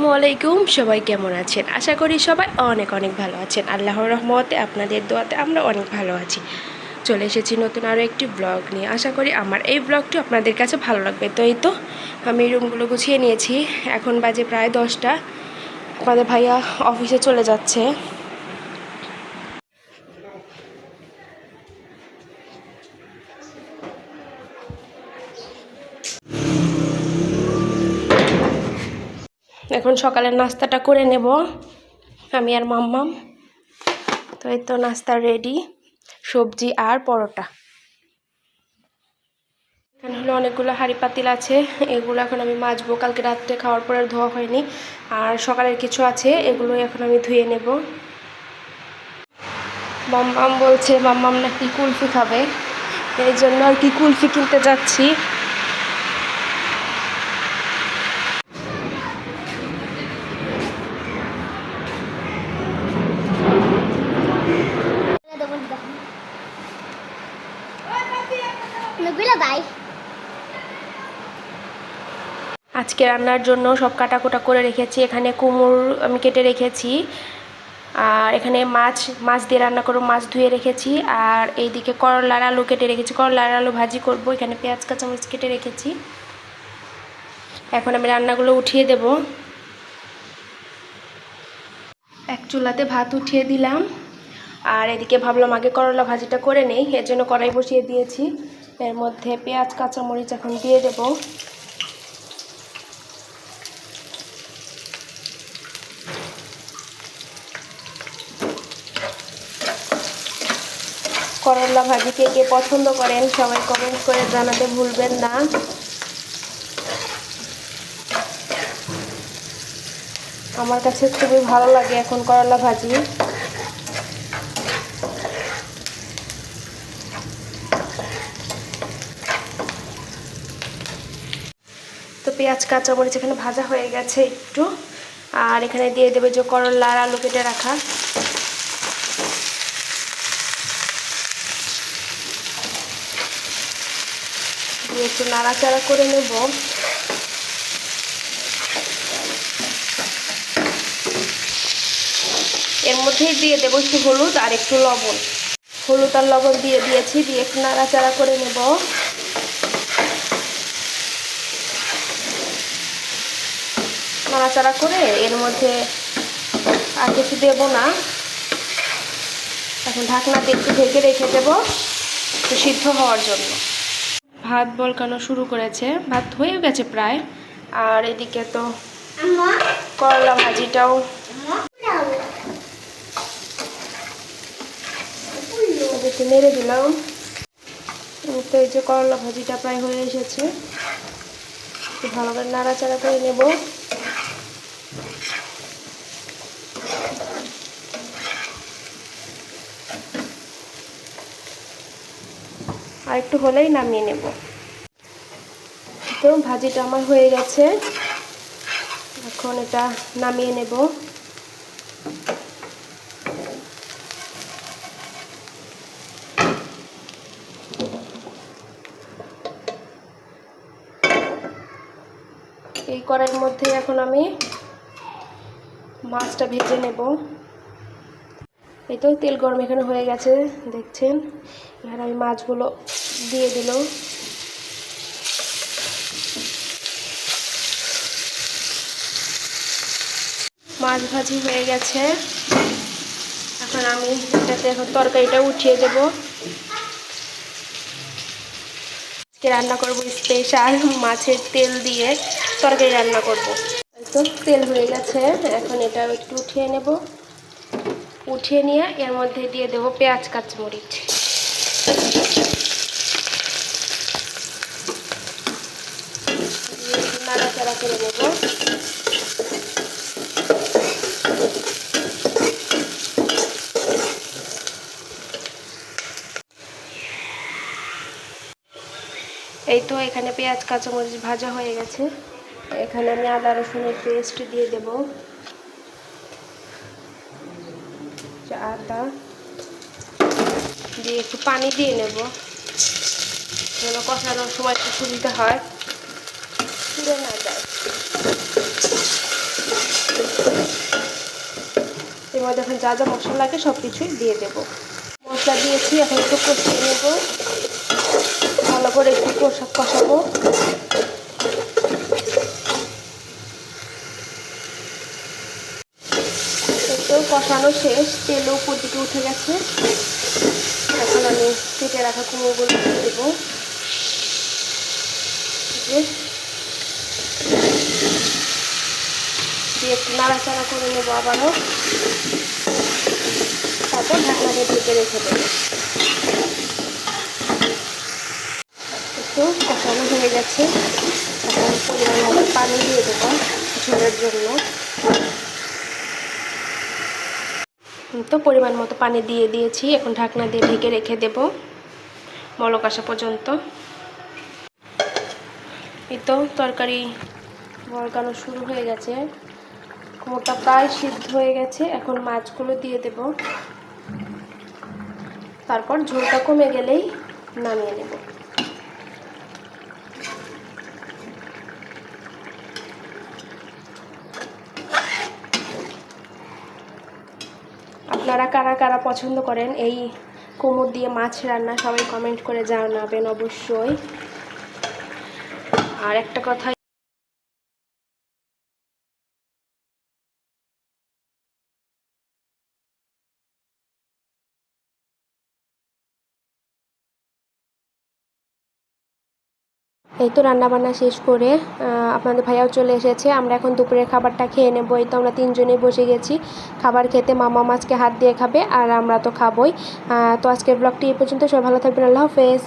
আসসালামু আলাইকুম, সবাই কেমন আছেন? আশা করি সবাই অনেক অনেক ভালো আছেন। আল্লাহর রহমতে আপনাদের দোয়াতে আমরা অনেক ভালো আছি। চলে এসেছি নতুন আরও একটি ব্লগ নিয়ে। আশা করি আমার এই ব্লগটি আপনাদের কাছে ভালো লাগবে। তো এই তো, আমি রুমগুলো গুছিয়ে নিয়েছি। এখন বাজে প্রায় দশটা। আমাদের ভাইয়া অফিসে চলে যাচ্ছে। এখন সকালের নাস্তাটা করে নেব। আমি আর মাম্মাম। তো এই তো নাস্তা রেডি সবজি আর পরোটা। এখানে হলো অনেকগুলো হাঁড়ি পাতিল আছে, এগুলো এখন আমি মাজবো। কালকে রাত্রে খাওয়ার পরে আর ধোয়া হয়নি। আর সকালের কিছু আছে এগুলো এখন আমি ধুয়ে নেব। মাম্মাম বলছে, মাম্মাম নাকি কুলফি খাবে? এই জন্য আর কি কুলফি কিনতে যাচ্ছি। আজকে রান্নার জন্য সব কাটাকুটা করে রেখেছি। এখানে কুমড় আমি কেটে রেখেছি। আর এখানে মাছ মাছ দিয়ে রান্না করব, মাছ ধুয়ে রেখেছি। আর এইদিকে করলার আলু কেটে রেখেছি। করলার আলু ভাজি করব। এখানে পেঁয়াজ, কাঁচামরিচ কেটে রেখেছি। এখন আমি রান্নাগুলো উঠিয়ে দেব। এক চুলাতে ভাত উঠিয়ে দিলাম। আর এদিকে ভাবলাম আগে করলা ভাজিটা করে নেই। এর জন্য কড়াই বসিয়ে দিয়েছি। এর মধ্যে পেঁয়াজ, কাঁচামরিচ এখন দিয়ে দেবো। করলা ভাজি কে কে পছন্দ করেন, সবাই কমেন্ট করে জানাতে ভুলবেন না। আমার কাছে খুবই ভালো লাগে এখন করলা ভাজি। তো পেঁয়াজ কাঁচা কাঁচামরিচ এখানে ভাজা হয়ে গেছে একটু। আর এখানে দিয়ে দেবে যে করলা আর আলু কেটে রাখা। একটু নাড়াচাড়া করে নেব। এর মধ্যেই দিয়ে দেবো একটু হলুদ আর একটু লবণ। হলুদ আর লবণ দিয়ে দিয়েছি, দিয়ে একটু নাড়াচাড়া করে নেব। নাড়াচাড়া করে এর মধ্যে আর কিছু দেবো না। এখন ঢাকনা দিয়ে একটু ঢেকে রেখে দেবো, একটু সিদ্ধ হওয়ার জন্য। ভাত বলকানো শুরু করেছে। ভাত হয়ে গেছে প্রায়। আর এদিকে তো করলা ভাজিটাও। মেরে দিলাম। তো এই যে করলা ভাজিটা প্রায় হয়ে এসেছে। ভালো করে নাড়াচাড়া করে নেব। আর একটু হলেই নামিয়ে নেব। তো ভাজিটা আমার হয়ে গেছে। এখন এটা নামিয়ে নেব। এই কড়াইয়ের মধ্যে এখন আমি মাছটা ভেজে নেব। এই তো তেল গরম এখানে হয়ে গেছে, দেখছেন? এখানে আমি মাছগুলো দিয়ে দিল মাছ ভাজি হয়ে গেছে। এখন আমি এটাতে এখন তরকারিটা উঠিয়ে দেব। আজকে রান্না করব স্পেশাল মাছের তেল দিয়ে তরকারি রান্না করব। তো তেল হয়ে গেছে, এখন এটা একটু উঠিয়ে নেব। উঠিয়ে নিয়ে এর মধ্যে দিয়ে দেব পেঁয়াজ কাঁচমরিচ। এই তো এখানে পেঁয়াজ, কাঁচামরিচ ভাজা হয়ে গেছে। এখানে আমি আদা, রসুনের পেস্ট দিয়ে দেব। আদা দিয়ে একটু পানি দিয়ে নেব। যেন কষানোর সময় একটু সুবিধা হয়। পুরে না যায়। এবার এখন যা যা মশলা লাগে সব কিছুই দিয়ে দেব। মশলা দিয়েছি, এখন একটু কষিয়ে নেব। ভালো করে একটু কষা কষাবো। কষানো শেষ তেলও উপর দিকে উঠে গেছে। এখন আমি কেটে রাখা কুমড়োগুলো দেবো। দিয়ে একটু নাড়াচাড়া করে নেব আবারও। তারপর ঢাকনা দিয়ে ঢেকে রেখে দেবো। একটু কষানো হয়ে গেছে। এখন পরিমাণ পানি দিয়ে দেবো ঝোলের জন্য। তো পরিমাণ মতো পানি দিয়ে দিয়েছি। এখন ঢাকনা দিয়ে ঢেকে রেখে দেব। মলক আসা পর্যন্ত। এই তো তরকারি বলকানো শুরু হয়ে গেছে। কুমোরটা প্রায় সিদ্ধ হয়ে গেছে। এখন মাছগুলো দিয়ে দেব। তারপর ঝোলটা কমে গেলেই নামিয়ে নেব। আপনারা কারা কারা পছন্দ করেন এই কোমর দিয়ে মাছ রান্না সবাই কমেন্ট করে জানাবেন অবশ্যই। আর একটা কথা এই তো রান্নাবান্না শেষ করে আপনাদের ভাইয়াও চলে এসেছে। আমরা এখন দুপুরের খাবারটা খেয়ে নেব। এই তো আমরা তিনজনেই বসে গেছি। খাবার খেতে মামা মাছকে হাত দিয়ে খাবে আর আমরা তো খাবই। তো আজকের ব্লগটি এই পর্যন্ত। সবাই ভালো থাকবেন। আল্লাহ হাফেজ।